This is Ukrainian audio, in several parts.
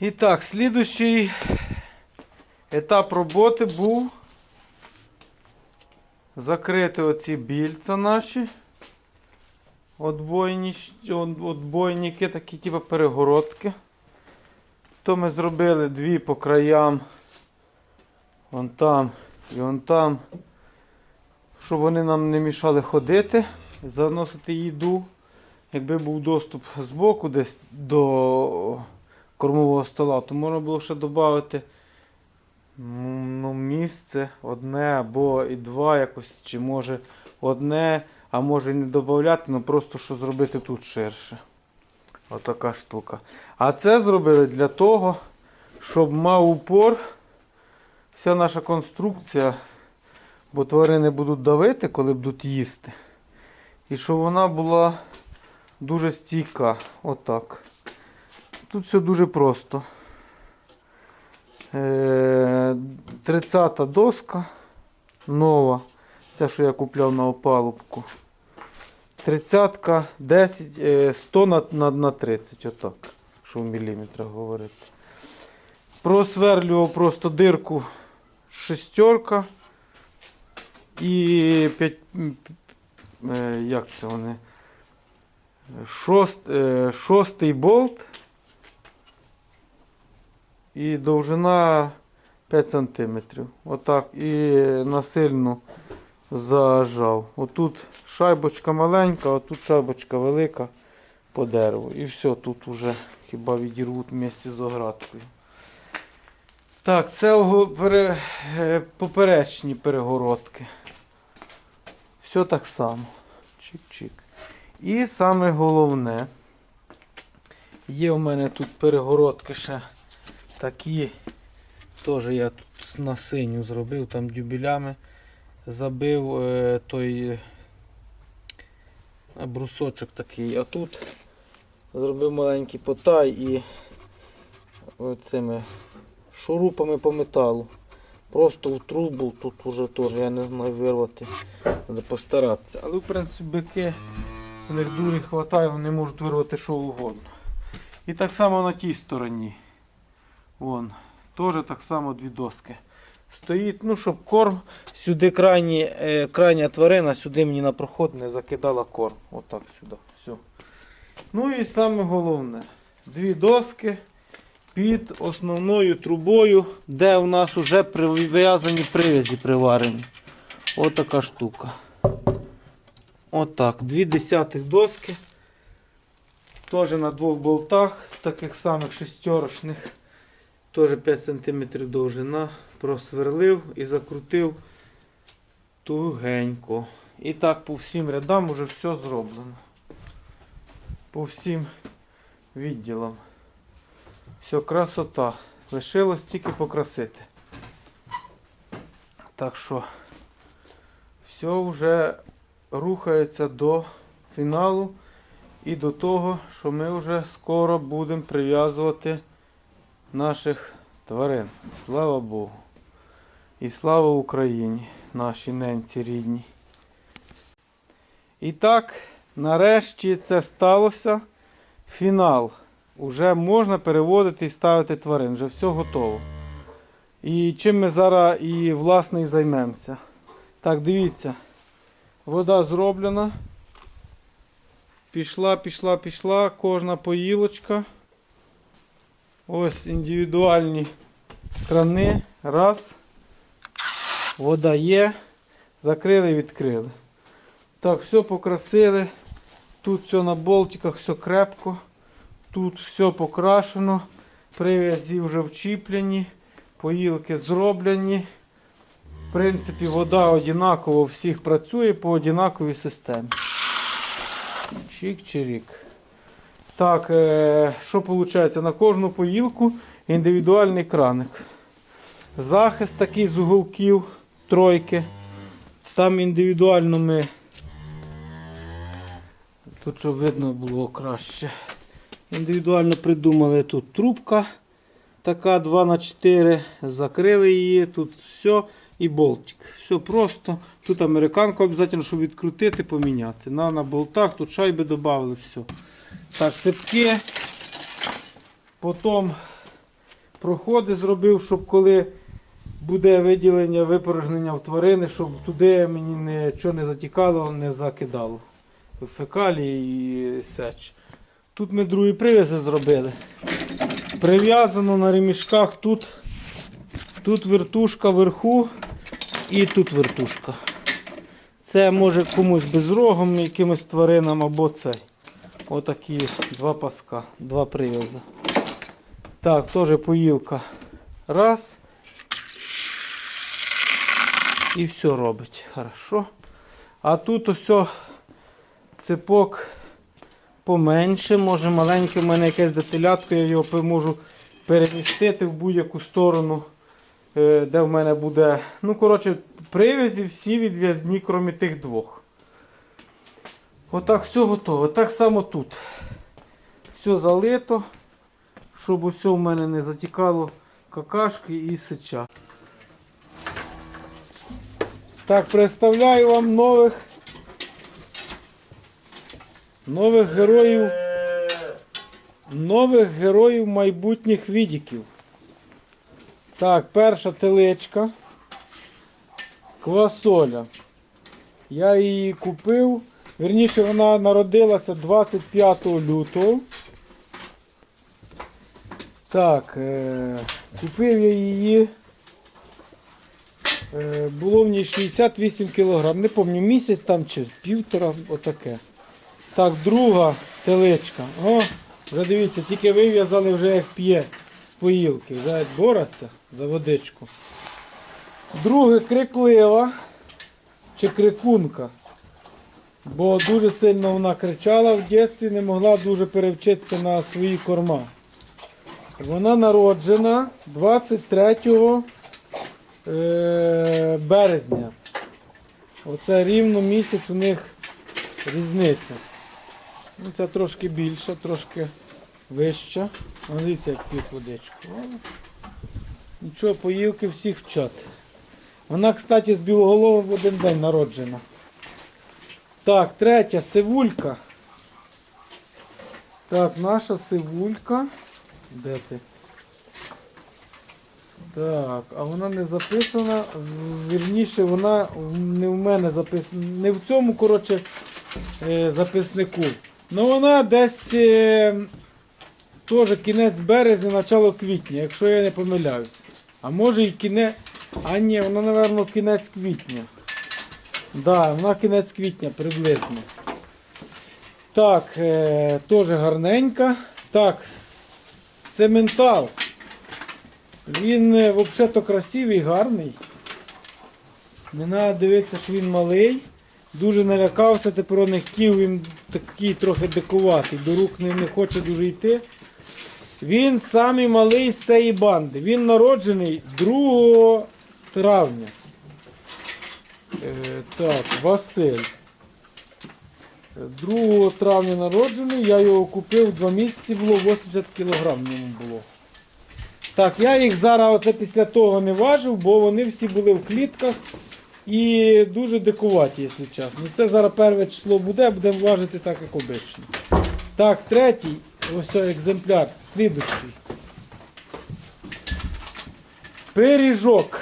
І так, слідущий етап роботи був закрити оці більця наші. Отбойники, такі типу перегородки. То ми зробили дві по краям. Вон там і вон там. Щоб вони нам не мішали ходити, заносити їду. Якби був доступ з десь до кормового стола, то можна було ще додати ну, місце одне або і два якось, чи може одне, а може не додати, ну просто що зробити тут ширше. Отака штука. А це зробили для того, щоб мав упор вся наша конструкція, бо тварини будуть давити, коли будуть їсти. І щоб вона була дуже стійка. Отак. Тут все дуже просто. Е, 30 доска нова. Те, що я купляв на опалубку. 30 10, е, 100 на, на, на 30, отак, якщо в міліметрах говорити. Просверлював просто дирку шестерка і 5, е, як це вони? Шост, е, шостий болт і довжина 5 см. Отак. І насильно зажав. Отут шайбочка маленька, а тут шайбочка велика по дереву. І все, тут уже хіба відірвуть вместе з оградкою. Так, це е, поперечні перегородки. Все так само. Чик-чик. І саме головне, є в мене тут перегородки ще такі. Теж я тут на синю зробив, там дюбелями забив е, той е, брусочок такий. А тут зробив маленький потай і цими шурупами по металу. Просто в трубу тут уже теж, я не знаю вирвати. Треба постаратися. Але в принципі бики, в них дурі хватає, вони можуть вирвати що угодно. І так само на тій стороні. Вон, теж так само дві доски. Стоїть, ну, щоб корм сюди крайні, е, крайня тварина, сюди мені на проход не закидала корм. Отак сюди. Все. Ну і саме головне. Дві доски під основною трубою, де у нас вже прив'язані прив'язі приварені. Отака штука. Отак. Дві десятих доски. Теж на двох болтах, таких самих шестерочних. Теж 5 см довжина. Просверлив і закрутив тугенько. І так по всім рядам вже все зроблено. По всім відділам. Все, красота. Лишилось тільки покрасити. Так що все вже рухається до фіналу і до того, що ми вже скоро будемо прив'язувати наших тварин. Слава Богу. І слава Україні, наші ненці рідні. І так, нарешті це сталося. Фінал. Уже можна переводити і ставити тварин. Вже все готово. І чим ми зараз і власне і займемося. Так, дивіться. Вода зроблена. Пішла, пішла, пішла. Кожна поїлочка. Ось індивідуальні крани. Раз. Вода є. Закрили, відкрили. Так, все покрасили. Тут все на болтиках, все крепко. Тут все покрашено. Прив'язі вже вчіплені. Поїлки зроблені. В принципі, вода однаково всіх працює по однаковій системі. Чик-чирік. Так, е, що виходить? На кожну поїлку індивідуальний краник. Захист такий з уголків тройки. Там індивідуально ми. Тут щоб видно було краще. Індивідуально придумали тут трубка. Така 2х4. Закрили її, тут все і болтик. Все просто. Тут американку обов'язково, щоб відкрутити, поміняти. На, на болтах, тут шайби додали, все. Так, цепки. Потім проходи зробив, щоб коли буде виділення, випорожнення в тварини, щоб туди мені нічого не затікало, не закидало. Фекалії і сеч. Тут ми другі прив'язи зробили. Прив'язано на ремішках тут, тут вертушка вверху і тут вертушка. Це може комусь безрогом, якимось тваринам або цей. Отакі два паска, два прив'язи. Так, теж поїлка. Раз. І все робить. Хорошо. А тут ось цепок поменше, може маленький, в мене якесь деталятко, я його можу перемістити в будь-яку сторону, е, де в мене буде. Ну, коротше, привязі всі відв'язні, крім тих двох. Отак все готово. Так само тут. Все залито, щоб усе в мене не затікало какашки і сича. Так, представляю вам нових нових героїв нових героїв майбутніх відіків. Так, перша телечка. Квасоля. Я її купив. Вірніше, вона народилася 25 лютого. Так, е- купив я її. Е, було в ній 68 кг. Не пам'ятаю, місяць там чи півтора, отаке. Так, друга теличка. О, вже дивіться, тільки вив'язали вже як п'є з поїлки. Вже бореться за водичку. Друге криклива чи крикунка. Бо дуже сильно вона кричала в дитинстві, не могла дуже перевчитися на свої корма. Вона народжена 23 е, березня. Оце рівно місяць у них різниця. Ну, Це трошки більша, трошки вища. Дивіться, як п'ють водичку. Нічого, поїлки всіх вчать. Вона, кстати, з білоголова в один день народжена. Так, третя сивулька. Так, наша сивулька. Де ти? Так, а вона не записана. Вірніше, вона не в мене записана. Не в цьому, коротше, е, записнику. Ну вона десь е, теж кінець березня, начало квітня, якщо я не помиляюсь. А може і кінець. А ні, вона, напевно, кінець квітня. Да, вона кінець квітня приблизно. Так, е, теж гарненька. Так, сементал. Він е, взагалі-то красивий, гарний. Не треба дивитися, що він малий. Дуже налякався, тепер не хотів, він такий трохи дикуватий, до рук не, не хоче дуже йти. Він самий малий з цієї банди. Він народжений 2 травня. Е, так, Василь. 2 травня народжений, я його купив 2 місяці, було 80 кг ньому було. Так, я їх зараз оце після того не важив, бо вони всі були в клітках і дуже дикуваті, якщо чесно. Це зараз перше число буде, будемо важити так, як обично. Так, третій, ось екземпляр, слідущий. Пиріжок.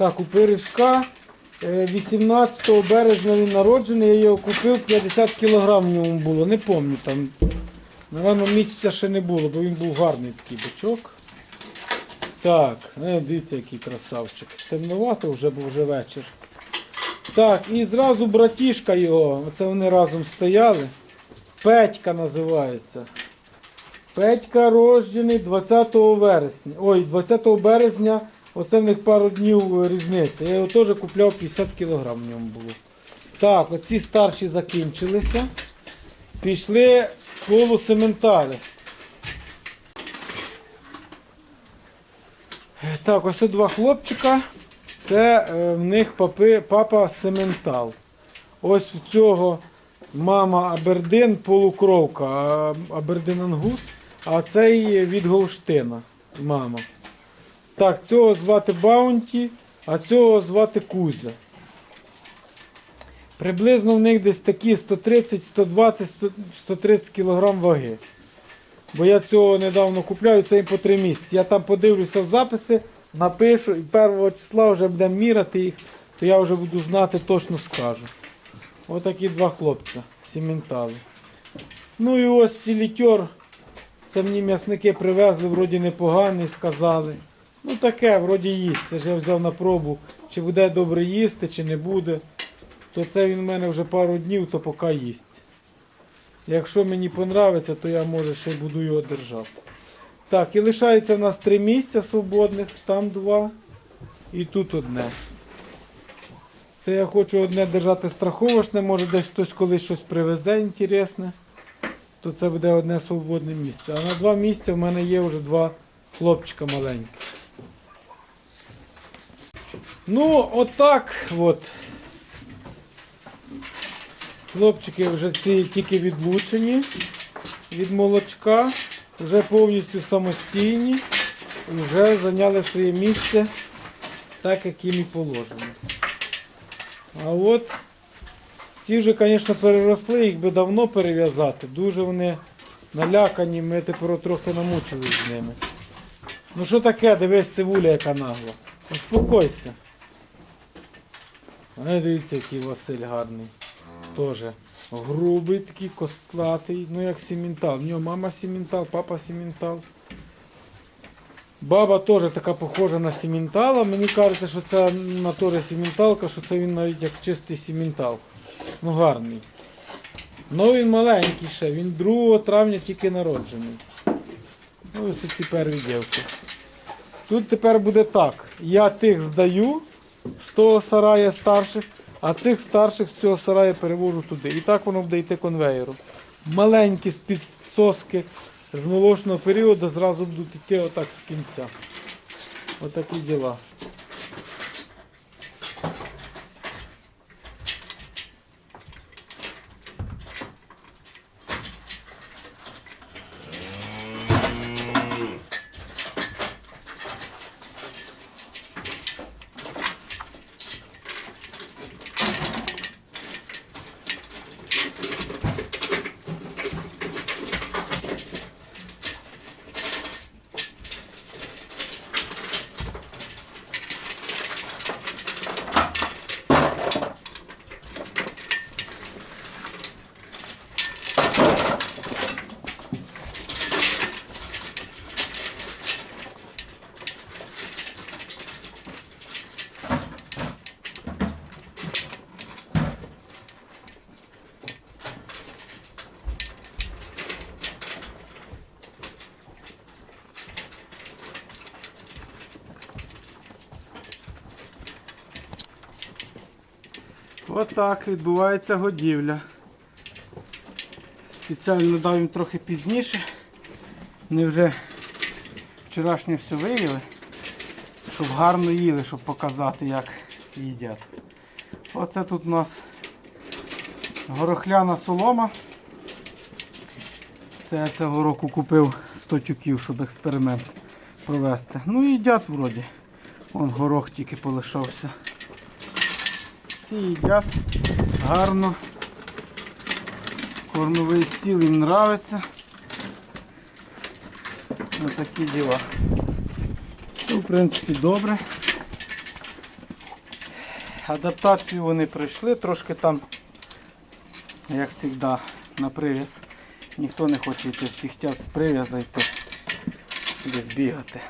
Так, у пиріжка е, 18 березня він народжений, я його купив, 50 кг в ньому було, не пам'ятаю там. Напевно, місяця ще не було, бо він був гарний такий бичок. Так, е, дивіться, який красавчик. Темновато вже, бо вже вечір. Так, і зразу братішка його, оце вони разом стояли. Петька називається. Петька рождений 20 вересня. Ой, 20 березня, оце в них пару днів різниця. Я його теж купляв 50 кг в ньому було. Так, оці старші закінчилися. Пішли полусементали. Так, ось два хлопчика. Це е, в них папи, папа сементал. Ось в цього мама Абердин полукровка, Абердин ангус, а цей від Голштина мама. Так, цього звати Баунті, а цього звати Кузя. Приблизно в них десь такі 130, 120, 130 кг ваги. Бо я цього недавно купляю, це їм по 3 місяці. Я там подивлюся в записи, напишу і 1 числа вже будемо міряти їх, то я вже буду знати, точно скажу. Отакі два хлопця, сіментали. Ну і ось сілітьор. Це мені м'ясники привезли, вроді непоганий, сказали. Ну таке, вроді їсть. Це ж я взяв на пробу, чи буде добре їсти, чи не буде. То це він в мене вже пару днів, то поки їсть. Якщо мені понравиться, то я може ще буду його держати. Так, і лишається в нас три місця свободних, там два і тут одне. Це я хочу одне держати страховочне, може десь хтось колись щось привезе інтересне, то це буде одне свободне місце. А на два місця в мене є вже два хлопчика маленькі. Ну, отак от. Хлопчики вже ці тільки відлучені від молочка, вже повністю самостійні вже зайняли своє місце так, як їм і положено. А от ці вже, звісно, переросли, їх би давно перев'язати. Дуже вони налякані, ми тепер трохи намучились з ними. Ну що таке, дивись, цивуля, яка нагла. Успокойся. А дивіться, який Василь гарний. Тоже грубий, такий костлатий, ну як сіментал. В нього мама сіментал, папа сіментал. Баба теж така похожа на сіментала. Мені кажеться, що це на теж сіменталка, що це він навіть як чистий сіментал. Ну гарний. Ну він маленький ще, він 2 травня тільки народжений. Ну ось ці перві дівки. Тут тепер буде так. Я тих здаю з того сарая старших, а цих старших з цього сарая перевожу туди. І так воно буде йти конвеєром. Маленькі з-під соски з молочного періоду зразу будуть йти отак з кінця. Отакі діла. Отак відбувається годівля. Спеціально дав їм трохи пізніше. Вони вже вчорашнє все виїли, щоб гарно їли, щоб показати, як їдять. Оце тут у нас горохляна солома. Це я цього року купив 100 тюків, щоб експеримент провести. Ну і їдять вроді. Вон горох тільки полишався. Ці їдять гарно. Кормовий стіл їм нравиться. Ось такі діла. Ну, в принципі, добре. Адаптацію вони пройшли, трошки там, як завжди, на прив'яз. Ніхто не хоче йти, всі хочуть з прив'яза йти десь бігати.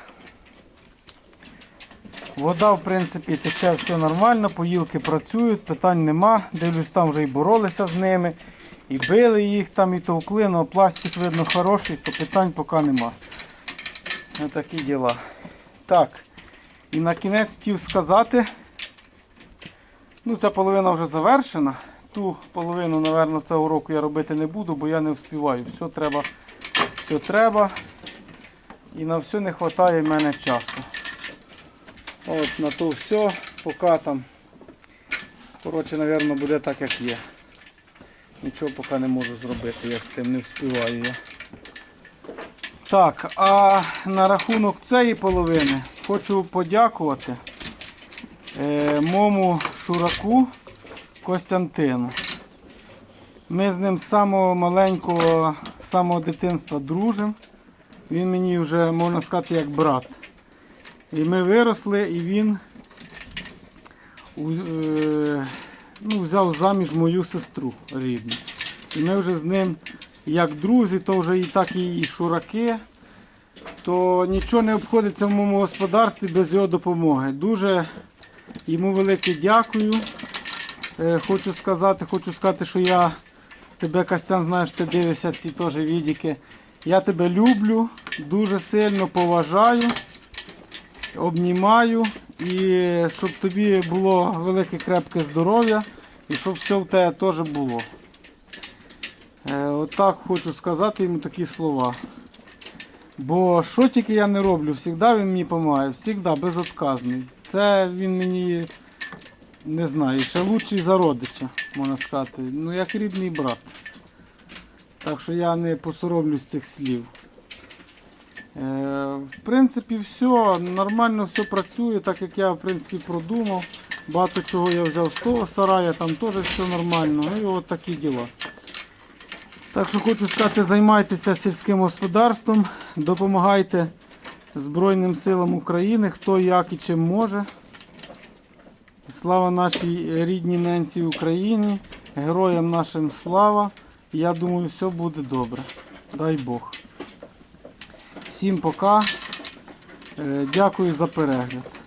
Вода, в принципі, тече все нормально, поїлки працюють, питань нема. Дивлюсь, там вже і боролися з ними, і били їх там, і товкли, але пластик видно хороший, то питань поки нема. Ось такі діла. Так, і на кінець хотів сказати, ну ця половина вже завершена. Ту половину, мабуть, цього року я робити не буду, бо я не встигаю. Все треба, все треба. І на все не вистачає в мене часу. От на то все, поки там, коротше, мабуть, буде так, як є. Нічого поки не можу зробити, я з тим не встигаю я. Так, а на рахунок цієї половини хочу подякувати е, моєму шураку Костянтину. Ми з ним з самого маленького, з самого дитинства дружимо. Він мені вже, можна сказати, як брат. І ми виросли, і він е, ну, взяв заміж мою сестру рідну. І ми вже з ним, як друзі, то вже і так і шураки, то нічого не обходиться в моєму господарстві без його допомоги. Дуже йому велике дякую. Е, Хочу сказати, хочу сказати, що я тебе, Костян, знаєш, ти дивишся ці теж відіки. Я тебе люблю, дуже сильно поважаю, обнімаю і щоб тобі було велике крепке здоров'я і щоб все в тебе теж було. Е, Отак хочу сказати йому такі слова. Бо що тільки я не роблю, завжди він мені допомагає, завжди безотказний. Це він мені не знаю, ще лучший за родича, можна сказати. Ну як рідний брат. Так що я не посоромлюсь цих слів. Е, в принципі, все, нормально все працює, так як я в принципі продумав. Багато чого я взяв з того сарая, там теж все нормально. Ну і от такі діла. Так що хочу сказати, займайтеся сільським господарством, допомагайте Збройним силам України, хто як і чим може. Слава нашій рідній ненці Україні, героям нашим слава. Я думаю, все буде добре. Дай Бог. Всім пока. Е, Дякую за перегляд.